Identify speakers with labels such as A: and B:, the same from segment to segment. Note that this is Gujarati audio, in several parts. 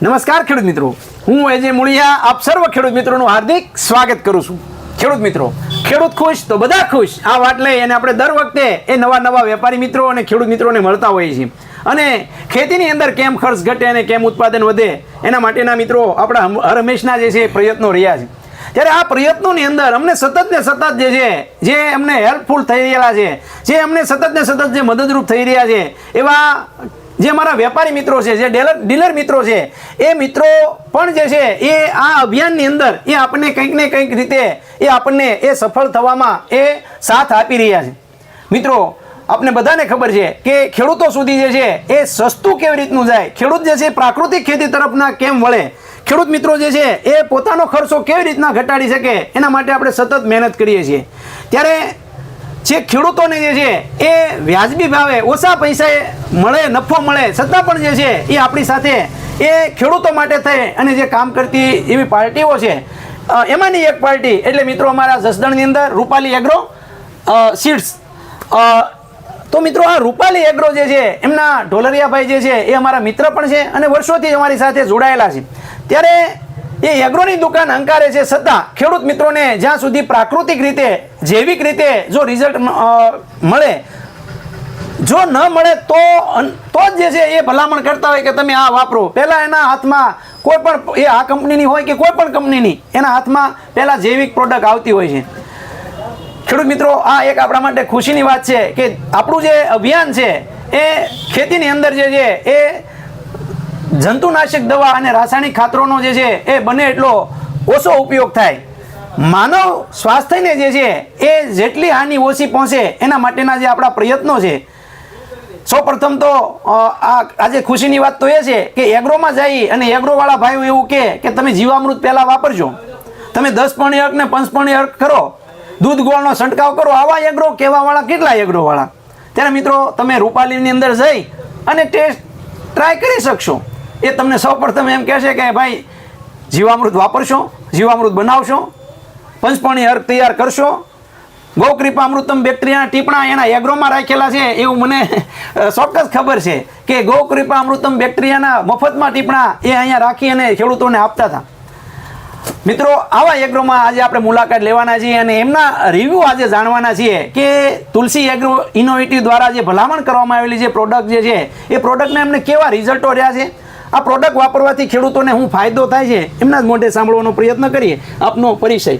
A: નમસ્કાર ખેડૂત મિત્રો. હું એજે મુળિયા, આપ સર્વ ખેડૂત મિત્રોનું હાર્દિક સ્વાગત કરું છું. ખેડૂત મિત્રો, ખેડૂત ખુશ તો બધા ખુશ. આ વાત લઈ અને આપણે દર વખતે એ નવા નવા વેપારી મિત્રો અને ખેડૂત મિત્રોને મળતા હોઈએ છીએ. અને ખેતીની અંદર કેમ ખર્ચ ઘટે અને કેમ ઉત્પાદન વધે, એના માટેના મિત્રો આપણા હર હંમેશના જે છે પ્રયત્નો રહ્યા છે. ત્યારે આ પ્રયત્નોની અંદર અમને સતત ને સતત જે છે, જે અમને હેલ્પફુલ થઈ રહેલા છે, જે અમને સતત ને સતત જે મદદરૂપ થઈ રહ્યા છે, એવા જે અમારા વેપારી મિત્રો છે, જે ડીલર ડીલર મિત્રો છે, એ મિત્રો પણ જે છે, એ આ અભિયાનની અંદર એ આપણને કંઈક ને કંઈક રીતે એ આપણને એ સફળ થવામાં એ સાથ આપી રહ્યા છે. મિત્રો આપણે બધાને ખબર છે કે ખેડૂતો સુધી જે છે, એ સસ્તું કેવી રીતનું જાય? ખેડૂત જે છે, પ્રાકૃતિક ખેતી તરફના કેમ વળે? ખેડૂત મિત્રો જે છે, એ પોતાનો ખર્ચો કેવી રીતના ઘટાડી શકે? એના માટે આપણે સતત મહેનત કરીએ છીએ. ત્યારે જે ખેડૂતોને જે છે એ વ્યાજબી ભાવે, ઓછા પૈસાએ મળે, નફો મળે, છતાં પણ જે છે એ આપણી સાથે એ ખેડૂતો માટે થઈ અને જે કામ કરતી એવી પાર્ટીઓ છે. એમાંની એક પાર્ટી, એટલે મિત્રો અમારા જસદણની અંદર રૂપાલી એગ્રો સીડ્સ. તો મિત્રો આ રૂપાલી એગ્રો જે છે, એમના ઢોલરિયાભાઈ જે છે એ અમારા મિત્ર પણ છે અને વર્ષોથી અમારી સાથે જોડાયેલા છે. ત્યારે એ એગ્રોની દુકાન અંકારે છે છતાં ખેડૂત મિત્રોને જ્યાં સુધી પ્રાકૃતિક રીતે, જૈવિક રીતે જો રિઝલ્ટ મળે, જો ન મળે તો તો જ જે છે એ ભલામણ કરતા હોય કે તમે આ વાપરો. પહેલાં એના હાથમાં કોઈ પણ એ આ કંપનીની હોય કે કોઈ પણ કંપનીની, એના હાથમાં પહેલાં જૈવિક પ્રોડક્ટ આવતી હોય છે. ખેડૂત મિત્રો, આ એક આપણા માટે ખુશીની વાત છે કે આપણું જે અભિયાન છે, એ ખેતીની અંદર જે છે, એ જંતુનાશક દવા અને રાસાયણિક ખાતરોનો જે છે એ બને એટલો ઓછો ઉપયોગ થાય. માનવ સ્વાસ્થ્યને જે છે એ જેટલી હાનિ ઓછી પહોંચે એના માટેના જે આપણા પ્રયત્નો છે. સૌ પ્રથમ તો આ આજે ખુશીની વાત તો એ છે કે એગ્રોમાં જઈ અને એગ્રોવાળા ભાઈઓ એવું કે તમે જીવામૃત પહેલાં વાપરજો. તમે દસ પાણી અર્ક ને પંચ પણી અર્ક કરો. દૂધ ગોળનો છંટકાવ કરો. આવા એગ્રો કહેવાવાળા કેટલા એગ્રોવાળા? ત્યારે મિત્રો, તમે રૂપાલીની અંદર જઈ અને ટેસ્ટ ટ્રાય કરી શકશો. એ તમને સૌ પ્રથમ એમ કહેશે કે ભાઈ, જીવામૃત વાપરશો, જીવામૃત બનાવશો, પંચપણી અર્ક તૈયાર કરશો, ગૌકૃપામૃતમ બેક્ટેરિયાના ટીપણા એના એગ્રોમાં રાખેલા છે, એવું મને ચોક્કસ ખબર છે કે ગૌકૃપામૃતમ બેક્ટેરિયાના મફતમાં ટીપણા એ અહીંયા રાખી અને ખેડૂતોને આપતા હતા. મિત્રો, આવા એગ્રોમાં આજે આપણે મુલાકાત લેવાના છીએ અને એમના રિવ્યૂ આજે જાણવાના છીએ કે તુલસી એગ્રો ઇનોવેટિવ દ્વારા જે ભલામણ કરવામાં આવેલી જે પ્રોડક્ટ જે છે, એ પ્રોડક્ટને એમને કેવા રિઝલ્ટો રહ્યા છે? આ પ્રોડક્ટ વાપરવાથી ખેડૂતોને શું ફાયદો થાય છે, એમના જ મોઢે સાંભળવાનો પ્રયત્ન કરીએ, આપનો પરિચય.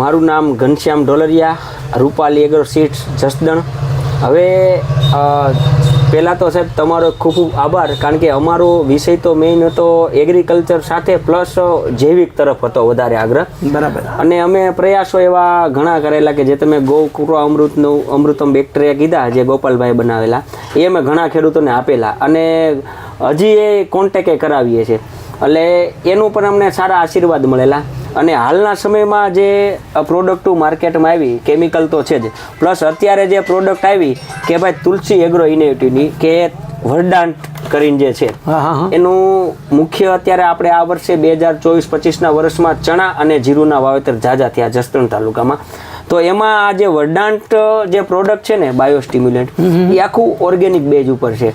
B: મારું નામ ઘનશ્યામ ઢોલરિયા, રૂપાલી એગ્રો સીડ્સ જસદણ. હવે પહેલાં તો સાહેબ તમારો ખૂબ ખૂબ આભાર કારણ કે અમારો વિષય તો મેઇન હતો એગ્રીકલ્ચર સાથે પ્લસ જૈવિક તરફ હતો વધારે આગ્રહ.
A: બરાબર.
B: અને અમે પ્રયાસો એવા ઘણા કરેલા કે જે તમે ગૌ ગૌકૃપા અમૃતનું અમૃતમ બેક્ટેરિયા કીધા જે ગોપાલભાઈ બનાવેલા એ અમે ઘણા ખેડૂતોને આપેલા. અને હજી એ કોન્ટેકે કરાવીએ છીએ. એટલે એનું પણ અમને સારા આશીર્વાદ મળેલા. અને હાલના સમયમાં જે પ્રોડક્ટો માર્કેટમાં આવી કેમિકલ તો છે જ. પ્લસ અત્યારે જે પ્રોડક્ટ આવી કે ભાઈ તુલસી એગ્રો ઇનેટિવની કે વરદાંત કરીને જે છે એનું મુખ્ય અત્યારે આપણે આ વર્ષે બે હજાર ચોવીસ પચીસના વર્ષમાં ચણા અને જીરુના વાવેતર ઝાઝા થયા જસદણ તાલુકામાં. તો એમાં આ જે વરદાંત જે પ્રોડક્ટ છે ને બાયોસ્ટિમ્યુલન્ટ એ આખું ઓર્ગેનિક બેઝ ઉપર છે.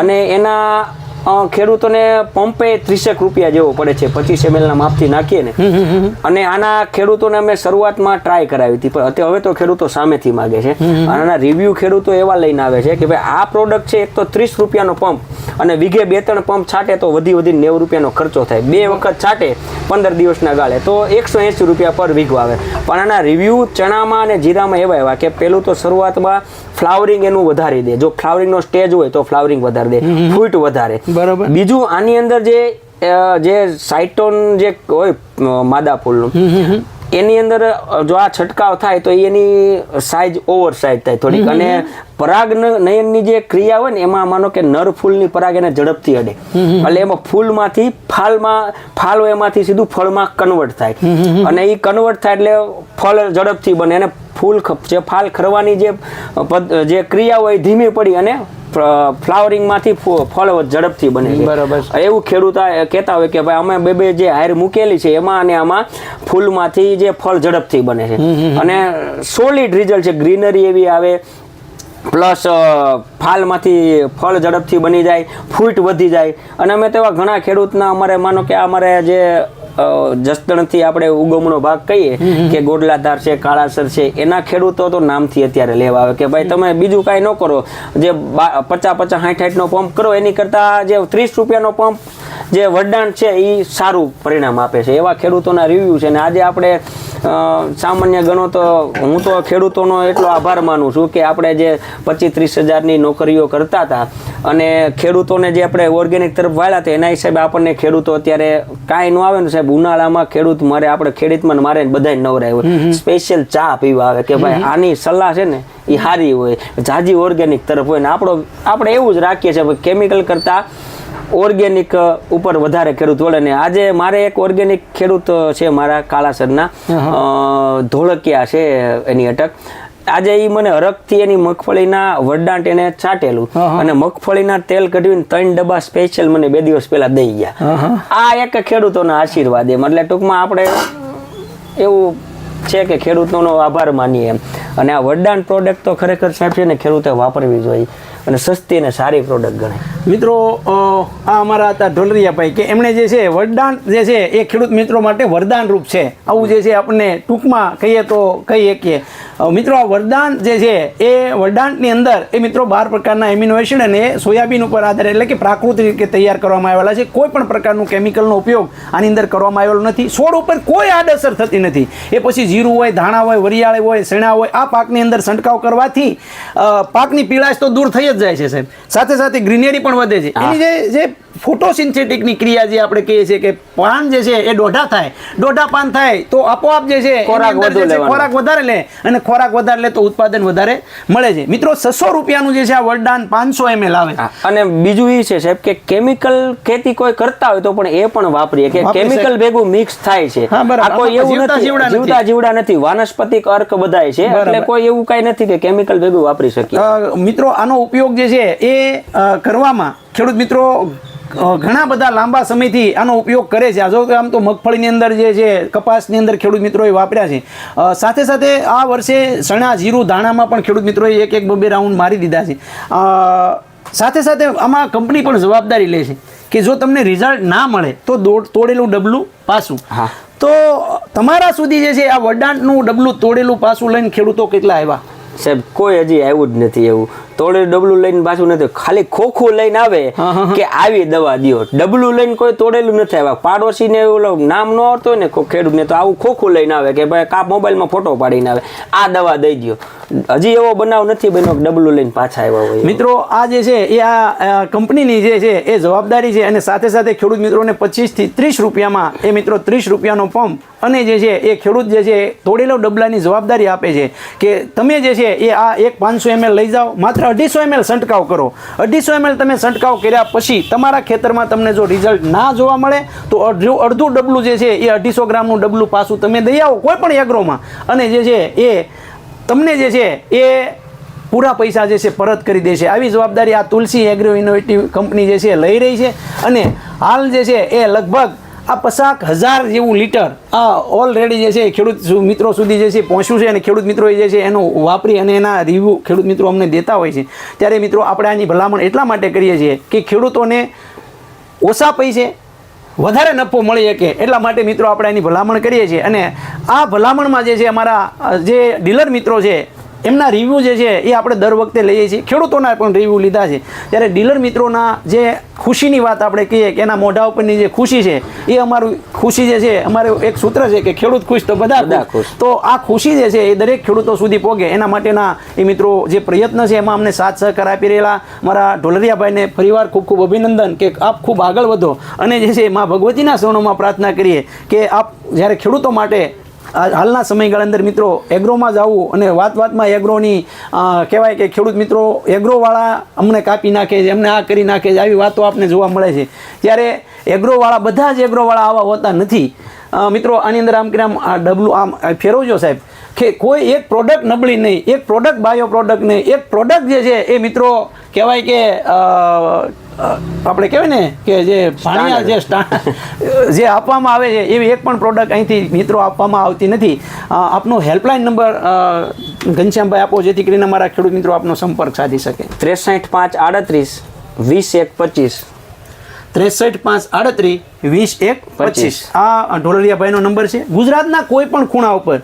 B: અને એના ખેડૂતોને પંપે ત્રીસેક રૂપિયા જેવો પડે છે પચીસ એમએલના માપથી નાખીએ ને. અને આના ખેડૂતોને અમે શરૂઆતમાં ટ્રાય કરાવી હતી પણ અત્યારે હવે તો ખેડૂતો સામેથી માગે છે. અને આના રિવ્યૂ ખેડૂતો એવા લઈને આવે છે કે ભાઈ આ પ્રોડક્ટ છે એક તો ત્રીસ રૂપિયાનો પંપ અને વીઘે બે ત્રણ પંપ છાંટે તો વધી વધી નેવું રૂપિયાનો ખર્ચો થાય. બે વખત છાંટે પંદર દિવસના ગાળે. તો એકસો એંસી રૂપિયા પર વીઘો આવે. પણ આના રિવ્યૂ ચણામાં અને જીરામાં એવા એવા કે પેલું તો શરૂઆતમાં ફ્લાવરિંગ એનું વધારી દે. જો ફ્લાવરિંગનો સ્ટેજ હોય તો ફ્લાવરિંગ વધારી દે. ફૂટ વધારે.
A: બરાબર.
B: બીજું આની અંદર જે જે સાઇટોન જે હોય માદા ફૂલનું એની અંદર જો આ છંટકાવ થાય તો એની સાઇઝ ઓવર સાઇઝ થાય થોડીક. અને પરાગ નયનની જે ક્રિયા હોય ને એમાં માનો કે નર ફૂલની પરાગ એને ઝડપથી અડે. એટલે એમાં ફૂલમાંથી ફાલમાં ફાલ હોય એમાંથી સીધું ફળમાં કન્વર્ટ થાય. અને એ કન્વર્ટ થાય એટલે ફળ ઝડપથી બને. અને ફૂલ જે ફાલ ખરવાની જે જે ક્રિયા હોય ધીમી પડી અને ફ્લાવરિંગમાંથી ફળ ઝડપથી બને છે.
A: બરાબર.
B: એવું ખેડૂત આ કહેતા હોય કે ભાઈ અમે બે બે જે હાયર મૂકેલી છે એમાં અને આમાં ફૂલમાંથી જે ફળ ઝડપથી બને છે. અને સોલિડ રિઝલ્ટ છે ગ્રીનરી એવી આવે પ્લસ ફાલમાંથી ફળ ઝડપથી બની જાય ફૂટ વધી જાય. અને અમે તેવા ઘણા ખેડૂતના અમારે માનો કે અમારે જે જસદણથી આપણે ઉગમનો ભાગ કહીએ કે ગોડલાધાર છે કાળાસર છે એના ખેડૂતો તો નામથી અત્યારે લેવા આવે કે ભાઈ તમે બીજું કાંઈ ન કરો. જે પચાસ પચાસ સાઠ સાઠનો પંપ કરો એની કરતાં જે ત્રીસ રૂપિયાનો પંપ જે વરદાન છે એ સારું પરિણામ આપે છે. એવા ખેડૂતોના રિવ્યૂ છે અને આજે આપણે સામાન્ય ગણો તો હું તો ખેડૂતોનો એટલો આભાર માનું છું કે આપણે જે પચીસ ત્રીસ હજારની નોકરીઓ કરતા હતા અને ખેડૂતોને જે આપણે ઓર્ગેનિક તરફ વાળ્યા હતા એના હિસાબે આપણને ખેડૂતો અત્યારે કાંઈ ન આવે ને સાહેબ ઉનાળામાં ખેડૂત મારે આપણે ખેડૂતમાં મારે બધા નવરાય હોય. સ્પેશિયલ ચા પીવા આવે કે ભાઈ આની સલાહ છે ને એ સારી હોય. જાજી ઓર્ગેનિક તરફ હોય ને આપણો આપણે એવું જ રાખીએ છીએ કેમિકલ કરતાં ઓર્ગેનિક ઉપર વધારે ખેડૂત વળે ને આજે મારે એક ઓર્ગેનિક ખેડૂત છે મારા કાળાસરના ધોળકિયા છે એની અટક. આજે એ મને હરખથી એની મગફળીના વરદાંટ એને છાટેલું. અને મગફળીના તેલ કઢવીને ત્રણ ડબ્બા સ્પેશિયલ મને બે દિવસ પહેલા દઈ ગયા. આ એક ખેડૂતોના આશીર્વાદ એમ. એટલે ટૂંકમાં આપણે એવું છે કે ખેડૂતોનો આભાર માનીએ એમ. અને આ વરદાન પ્રોડક્ટ તો ખરેખર સાહેબ છે ને ખેડૂતે વાપરવી જોઈએ. અને સસ્તી અને સારી પ્રોડક્ટ ગણાય.
A: મિત્રો આ અમારા હતા ઢોલરિયાભાઈ કે એમણે જે છે વરદાન જે છે એ ખેડૂત મિત્રો માટે વરદાન રૂપ છે. આવું જે છે આપણને ટૂંકમાં કહીએ તો કહી શકીએ. મિત્રો, આ વરદાન જે છે એ વરદાનની અંદર એ મિત્રો બાર પ્રકારના એમિનો એસિડ અને સોયાબીન ઉપર આધાર એટલે કે પ્રાકૃતિક રીતે તૈયાર કરવામાં આવેલા છે. કોઈ પણ પ્રકારનું કેમિકલનો ઉપયોગ આની અંદર કરવામાં આવેલો નથી. છોડ ઉપર કોઈ આડઅસર થતી નથી. એ પછી જીરું હોય, ધાણા હોય, વરિયાળી હોય, શેણા હોય, આ પાકની અંદર છંટકાવ કરવાથી પાકની પીળાશ તો દૂર થઈ જ જાય છે સાહેબ. સાથે સાથે ગ્રીનરી પણ વધે છે. એની જે જે ફોટોસિન્થેટિકની ક્રિયા જે આપણે કહીએ છીએ કે પાન જે છે એ દોઢા થાય. દોઢા પાન થાય તો આપોઆપ જે છે
B: ખોરાક
A: વધારે લે અને ખોરાક વધારે લે તો ઉત્પાદન વધારે મળે છે. મિત્રો છસો રૂપિયાનું જે છે આ વરદાન પાંચસો એમએલ આવે.
B: અને બીજું એ છે સાહેબ કે કેમિકલ ખેતી કોઈ કરતા હોય તો પણ એ પણ વાપરીએ કે કેમિકલ ભેગું મિક્સ થાય છે. આ કોઈ એવું નથી. જીવતા જીવડા નથી. વાનસ્પતિક અર્ક બધાય છે એટલે કોઈ એવું કઈ નથી કે કેમિકલ ભેગું વાપરી શકીએ.
A: મિત્રો આનો ઉપયોગ જે છે એ કરવામાં ખેડૂત મિત્રો ઘણા બધા લાંબા સમયથી આનો ઉપયોગ કરે છે. આ જો કે આમ તો મગફળીની અંદર જે છે કપાસની અંદર ખેડૂત મિત્રોએ વાપર્યા છે. સાથે સાથે આ વર્ષે ચણા જીરું ધાણામાં પણ ખેડૂત મિત્રોએ એક એક બબે રાઉન્ડ મારી દીધા છે. સાથે સાથે આમાં કંપની પણ જવાબદારી લે છે કે જો તમને રિઝલ્ટ ના મળે તો તોડેલું ડબલું પાછું.
B: હા.
A: તો તમારા સુધી જે છે આ વડાંટનું ડબલું તોડેલું પાછું લઈને ખેડૂતો કેટલા આવ્યા?
B: સાહેબ કોઈ હજી આવ્યું જ નથી એવું. તોડે ડબલું લઈને પાછું નથી. ખાલી ખોખું લઈને આવે. કે આવી દવા દિયો. ડબલું લઈને કોઈ તોડેલું નથી આવ્યા. પાડોશીને ઓલો નામ ન આવડતું હોય ને ખેડૂતને તો આવું ખોખું લઈને આવે કે ભાઈ કા મોબાઈલમાં ફોટો પાડીને આવે. આ દવા દઈ દ્યો. હજી એવો બનાવ નથી બન્યો ડબલું લઈને પાછા આવ્યા હોય
A: મિત્રો આ જે છે એ આ કંપનીની જે છે એ જવાબદારી છે અને સાથે સાથે ખેડૂત મિત્રોને પચીસથી ત્રીસ રૂપિયામાં એ મિત્રો ત્રીસ રૂપિયાનો પંપ અને જે છે એ ખેડૂત જે છે તોડેલો ડબલાની જવાબદારી આપે છે કે તમે જે છે એ આ એક પાંચસો એમએલ લઈ જાઓ માત્ર અઢીસો એમએલ છંટકાવ કરો. અઢીસો એમએલ તમે છંટકાવ કર્યા પછી તમારા ખેતરમાં તમને જો રિઝલ્ટ ના જોવા મળે, તો અડધું અડધું ડબલું જે છે એ અઢીસો ગ્રામનું ડબલું પાછું તમે દઈ આવો કોઈ પણ એગ્રોમાં અને જે છે એ તમને જે છે એ પૂરા પૈસા જે છે પરત કરી દેશે. આવી જવાબદારી આ તુલસી એગ્રો ઇનોવેટિવ કંપની જે છે લઈ રહી છે. અને હાલ જે છે એ લગભગ આ પચાસ હજાર જેવું લીટર આ ઓલરેડી જે છે ખેડૂત મિત્રો સુધી જે છે પહોંચ્યું છે અને ખેડૂત મિત્રો જે છે એનું વાપરી અને એના રિવ્યૂ ખેડૂત મિત્રો અમને દેતા હોય છે. ત્યારે મિત્રો આપણે આની ભલામણ એટલા માટે કરીએ છીએ કે ખેડૂતોને ઓછા પૈસે વધારે નફો મળી શકે એટલા માટે મિત્રો આપણે એની ભલામણ કરીએ છીએ. અને આ ભલામણમાં જે છે અમારા, જે ડીલર મિત્રો છે એમના રિવ્યૂ જે છે એ આપણે દર વખતે લઈએ છીએ. ખેડૂતોના પણ રિવ્યૂ લીધા છે. ત્યારે ડીલર મિત્રોના જે ખુશીની વાત આપણે કહીએ કે એના મોઢા ઉપરની જે ખુશી છે એ અમારું ખુશી જે છે અમારું એક સૂત્ર છે કે ખેડૂત ખુશ તો બધા ખુશ. તો આ ખુશી જે છે એ દરેક ખેડૂતો સુધી પહોંચે એના માટેના એ મિત્રો જે પ્રયત્ન છે એમાં અમને સાથ સહકાર આપી રહેલા. મારા ઢોલરિયાભાઈને ફરીવાર ખૂબ ખૂબ અભિનંદન કે આપ ખૂબ આગળ વધો. અને જે છે મા ભગવતીના શરણોમાં પ્રાર્થના કરીએ કે આપ જ્યારે ખેડૂતો માટે હાલના સમયગાળા અંદર મિત્રો એગ્રોમાં જવું અને વાત વાતમાં એગ્રોની કહેવાય કે ખેડૂત મિત્રો એગ્રોવાળા અમને કાપી નાખે છે, અમને આ કરી નાખે છે, આવી વાતો આપને જોવા મળે છે. ત્યારે એગ્રોવાળા બધા જ એગ્રોવાળા આવા હોતા નથી. મિત્રો આની અંદર આમ કે આમ આ ડબલું આમ ફેરવજો સાહેબ. કોઈ એક પ્રોડક્ટ નબળી નહીં એક પ્રોડક્ટ બાયો પ્રોડક્ટ નહીં એક પ્રોડક્ટ જે છે એ મિત્રો કહેવાય કે આપણે કહેવાય ને કે જે ભાણિયા જે જે આપવામાં આવે છે એવી એક પણ પ્રોડક્ટ અહીંથી મિત્રો આપવામાં આવતી નથી. આપનો હેલ્પલાઇન નંબર ઘનશ્યામભાઈ આપો જેથી કરીને અમારા ખેડૂત મિત્રો આપનો સંપર્ક સાધી શકે.
B: ત્રેસઠ પાંચ આડત્રીસ વીસ એક પચીસ.
A: ત્રેસઠ પાંચ આડત્રીસ વીસ એક પચીસ આ ઢોલરિયાભાઈનો નંબર છે ગુજરાતના કોઈ પણ ખૂણા ઉપર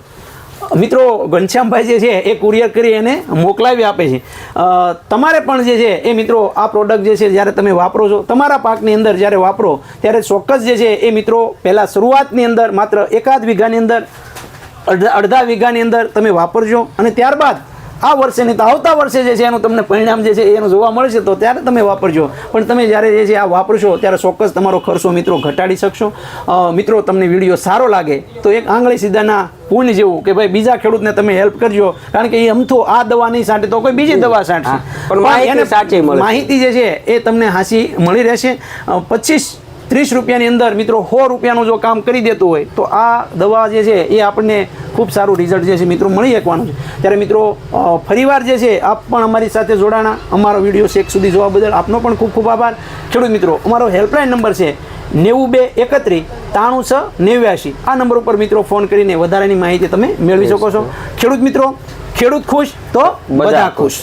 A: મિત્રો, ઘનશ્યામભાઈ જે છે, એ કુરિયર કરી એને મોકલાવી આપે છે. તમારે પણ જે છે, એ મિત્રો, આ પ્રોડક્ટ જે છે, જ્યારે તમે વાપરો છો, તમારા પાકની અંદર જ્યારે વાપરો, ત્યારે ચોક્કસ જે છે, એ મિત્રો, પહેલાં શરૂઆતની અંદર માત્ર એકાદ વીઘાની અંદર, અડધા અડધા વીઘાની અંદર તમે વાપરજો અને ત્યારબાદ આ વર્ષે નહીં તો આવતા વર્ષે જે છે એનું તમને પરિણામ જે છે એનું જોવા મળશે તો ત્યારે તમે વાપરજો. પણ તમે જ્યારે જે છે આ વાપરશો ત્યારે ચોક્કસ તમારો ખર્ચો મિત્રો ઘટાડી શકશો. મિત્રો તમને વીડિયો સારો લાગે તો એક આંગળી સીધાના પૂન જેવું કે ભાઈ બીજા ખેડૂતને તમે હેલ્પ કરજો. કારણ કે એ અમથો આ દવા નહીં છાંટે તો કોઈ બીજી દવા છાંટશે
B: પણ
A: એને
B: સાચી
A: માહિતી જે છે એ તમને હાસી મળી રહેશે. પચીસ ત્રીસ રૂપિયાની અંદર મિત્રો સો રૂપિયાનું જો કામ કરી દેતું હોય તો આ દવા જે છે એ આપણને ખૂબ સારું રિઝલ્ટ જે છે મિત્રો મળી શકવાનું છે. ત્યારે મિત્રો ફરીવાર જે છે આપ પણ અમારી સાથે જોડાણા. અમારો વીડિયો શેક સુધી જોવા બદલ આપનો પણ ખૂબ ખૂબ આભાર. ખેડૂત મિત્રો અમારો હેલ્પલાઇન નંબર છે નેવું બે એકત્રીસ ત્રાણું છ નેવ્યાશી. આ નંબર ઉપર મિત્રો ફોન કરીને વધારાની માહિતી તમે મેળવી શકો છો. ખેડૂત મિત્રો ખેડૂત ખુશ તો બધા ખુશ.